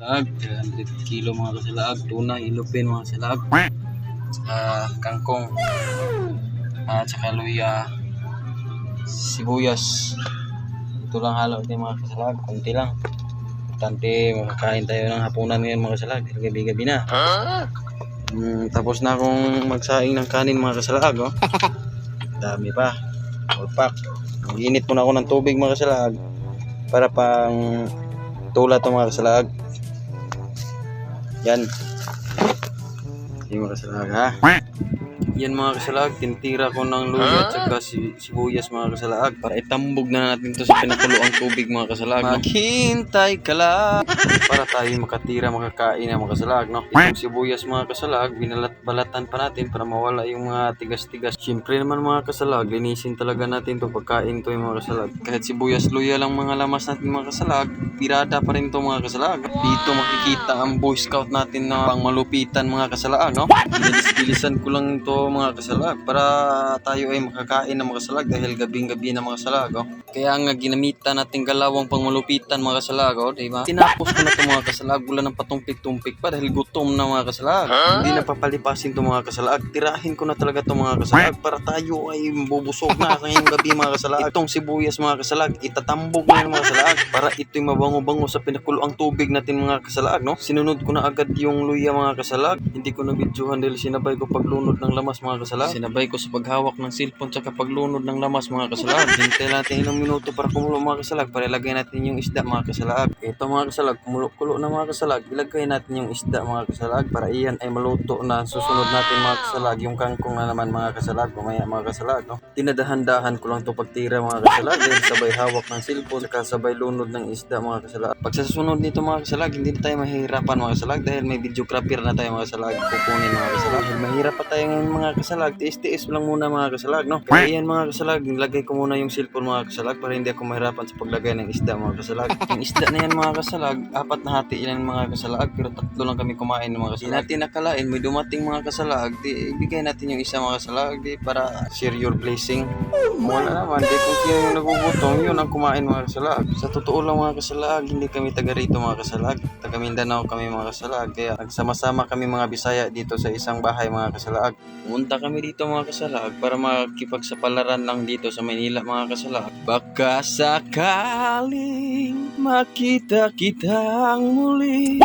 Lag, 300 kilo mga kasalag, tuna, ilupin mga kasalag, saka kangkong, at saka luya, sibuyas. Ito lang halo din mga kasalag, konti lang. Importante makakain tayo ng hapunan ngayon mga kasalag, dahil gabi-gabi na. Mm, tapos na akong magsaing ng kanin mga kasalag, oh. Dami pa. All pack. Mag-init muna ako ng tubig mga kasalag para pang tula to mga kasalag. Yan. Yung mga kasalag ha. Yan mga kasalag, tintira ko ng luya at saka si, sibuyas mga kasalag para itambog na natin to sa pinakuloang tubig mga kasalag. Maghintay ka lang para tayo makatira makakain ng mga kasalag. No? Itong sibuyas mga kasalag, binalat-balatan pa natin para mawala yung mga tigas-tigas. Siyempre naman mga kasalag, linisin talaga natin to pagkain to yung mga kasalag. Kahit sibuyas luya lang mga lamas natin mga kasalag, pirada pa rin to mga kasalag. Dito makikita ang boy scout natin na pang malupitan mga kasalag. No? Bilis-bilisan ko lang to mga kasalag para tayo ay makakain ng mga kasalag dahil gabing-gabi na mga kasalag. Oh. Kaya nga ginamitan natin galawang pang malupitan mga kasalag. Oh, di ba? Tinapos ko na to mga kasalag. Wala nang patumpik-tumpik pa dahil gutom na mga kasalag. Hindi na papalipasin to mga kasalag. Tirahin ko na talaga to mga kasalag para tayo ay bubusog na ngayong gabi mga kasalag. Itong sibuyas mga kasalag, itatambog na mga kasalag para ito'y mabango-bango sa pinakuloang tubig natin mga kasalag. No? Sinunod ko na agad yung luya mga kasalag. Hindi ko na videohan dahil sinabay ko paglunod ng lamas mga kasalag. Sinabay ko sa paghawak ng cellphone sa paglunod ng lamas mga kasalag. Hintay natin ilang minuto para kumulo mga kasalag para ilagay natin yung isda mga kasalag. Ito mga kasalag, kumulo-kulo na mga kasalag. Ilagay natin yung isda mga kasalag para iyan ay maluto na susunod natin mga kasalag. Yung kangkong na naman mga kasalag, mamaya mga kasalag. No? Dinadahan-dahan ko lang to pagtira mga kasalag. Dahil sabay hawak ng cellphone saka sabay lunod ng isda mga kasalag. Pag sa susunod nito mga kasalag, hindi tayo mahihirapan mga kasalag dahil may videographer na tayo mga kasalag. Kukunin mga kasalag. Mahirap pa tayo ngayon mga kasalag. Tiis-tiis lang muna mga kasalag. No? Kaya yan mga kasalag, nilagay ko muna yung cellphone mga kasalag para hindi ako mahirapan sa paglagay ng isda mga kasalag. Yung isda na yan mga kasalag, apat na hati yan mga kasalag pero tatlo lang kami kumain ng mga kasalag. Hindi natin nakalain, may dumating mga kasalag, di ibigay natin yung isa mga kasalag di para share your blessing. Wala naman, di kung sino yung nagugutom, yun ang kumain mga kasalag. Sa totoo lang mga kasalag, hindi kami taga rito mga kasalag. Taga Mindanao kami mga kasalag. Kaya nagsama-sama kami mga Bisaya dito sa isang bahay mga kasalag. Pumunta kami dito mga kasalag para makipagsapalaran lang dito sa Manila mga kasalag. Baka sakaling makita kitang muli.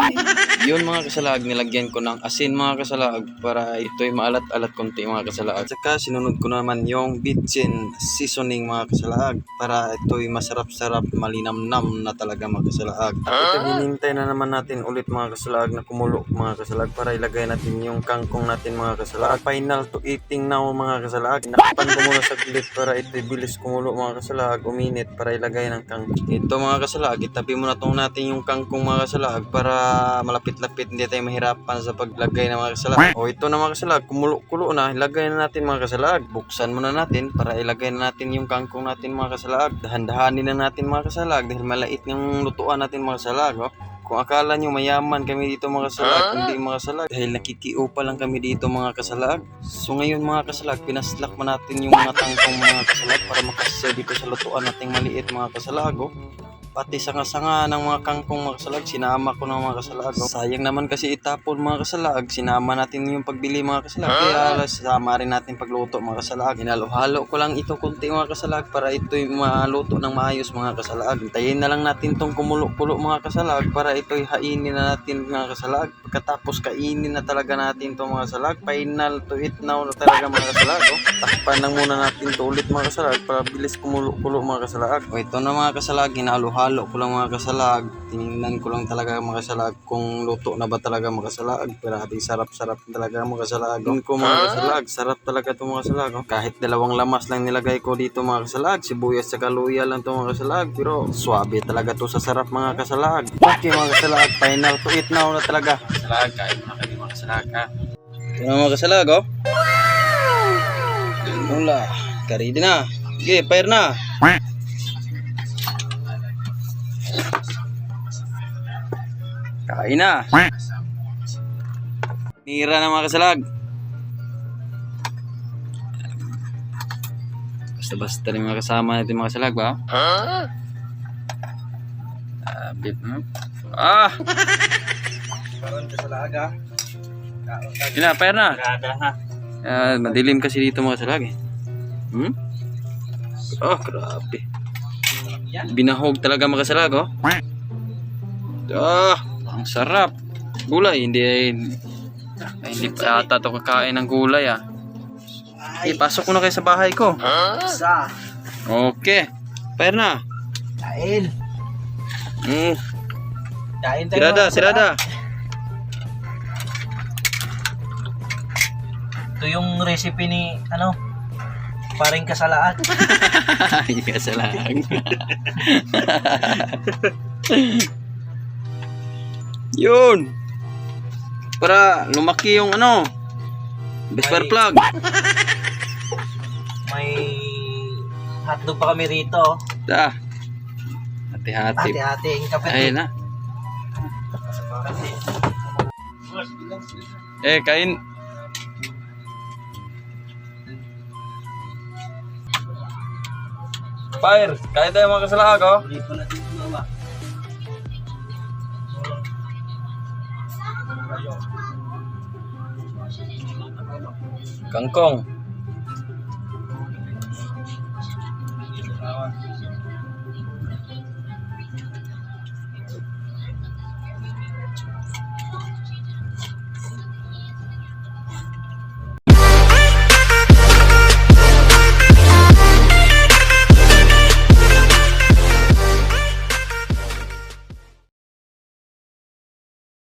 Yun mga kasalag, nilagyan ko ng asin mga kasalag para ito'y maalat-alat konti mga kasalag. At saka sinunod ko naman yung bitchin seasoning mga kasalag para ito'y masarap-sarap, malinamnam na talaga mga kasalag. At ito hinintay na naman natin ulit mga kasalag na kumulo mga kasalag para ilagay natin yung kangkong natin mga kasalag. Final to eating now mga kasalag. Nakpan ko muna saglit para ito'y bilis kumulo mga kasalag, uminit para ilagay ng kangkong. Ito mga kasalag, itabi muna tong natin yung kangkong mga kasalag para malapit-lapit hindi tayo mahirapan sa paglagay ng mga kasalag. O ito na mga kasalag, kumulo-kulo na, ilagay na natin mga kasalag. Buksan muna natin para ilagay na natin yung kangkong natin mga kasalag. Dahan-dahanin na natin mga kasalag dahil malait yung lutuan natin mga kasalag. Oh. Kung akala nyo mayaman kami dito mga kasalag, hindi mga kasalag. Dahil nakikiu pa lang kami dito mga kasalag. So ngayon mga kasalag, pinaslak mo natin yung mga tangkong mga kasalag para makasya dito sa lutuan nating maliit mga kasalag. Oh. Pati sanga-sanga ng mga kangkong mga kasalag, sinama ko ng mga kasalag. Oh. Sayang naman kasi itapon mga kasalag, sinama natin yung pagbili mga kasalag. Kaya sama rin natin pagluto mga kasalag. Hinalo-halo ko lang ito kunti mga kasalag para ito'y maluto ng maayos mga kasalag. Hintayin na lang natin tong kumulo-kulo mga kasalag para ito'y hainin na natin mga kasalag. Pagkatapos kainin na talaga natin to mga kasalag. Final to eat now na talaga mga kasalag. Oh. Takpan lang muna natin to ulit mga kasalag para bilis kumulo-kulo mga kasalag. O ito na mga kasalag, hinalo-halo ko lang mga kasalag. Tinignan ko lang talaga mga kasalag kung luto na ba talaga mga kasalag. Pero hati sarap-sarap talaga mga kasalag. Doon ko mga kasalag, sarap talaga to mga kasalag. oh. Kahit dalawang lamas lang nilagay ko dito mga kasalag. Sibuyas sa kaluya lang to mga kasalag. Pero swabe talaga to sa sarap mga kasalag. Okay mga kasalag, final to eat now na talaga. Kasalag, kain na mga kasalag ha. Ito na mga kasalag oh. Mula, karidi na. Okay, fire na. Kain na. Nira na mga kasalag. Basta-basta rin mga kasama natin mga kasalag ba? Ah, bit mo. Ah! Karon ka sa laga. Yun na, pair na. Ha. Ah, madilim kasi dito mga kasalag eh. Hmm? Oh, grabe. Binahog talaga mga kasalag oh. Ah, ang sarap. Gulay, hindi ay hindi pa ata to kakain ng gulay ah. Eh, pasok ko na kayo sa bahay ko. Sa. Okay. Pair na. Kain. Hmm. Kain tayo. Sirada, sirada. Ito yung recipe ni, ano, paring kasalaat. Ay, kasalag. Yun. Para lumaki yung ano. Best May- plug. May hotdog pa kami rito. Da. Hati-hati. Hati-hati. Ayun na. Eh, kain. Fire, kain tayo mga kasalag, oh. Hindi pa natin gumawa. Kangkong.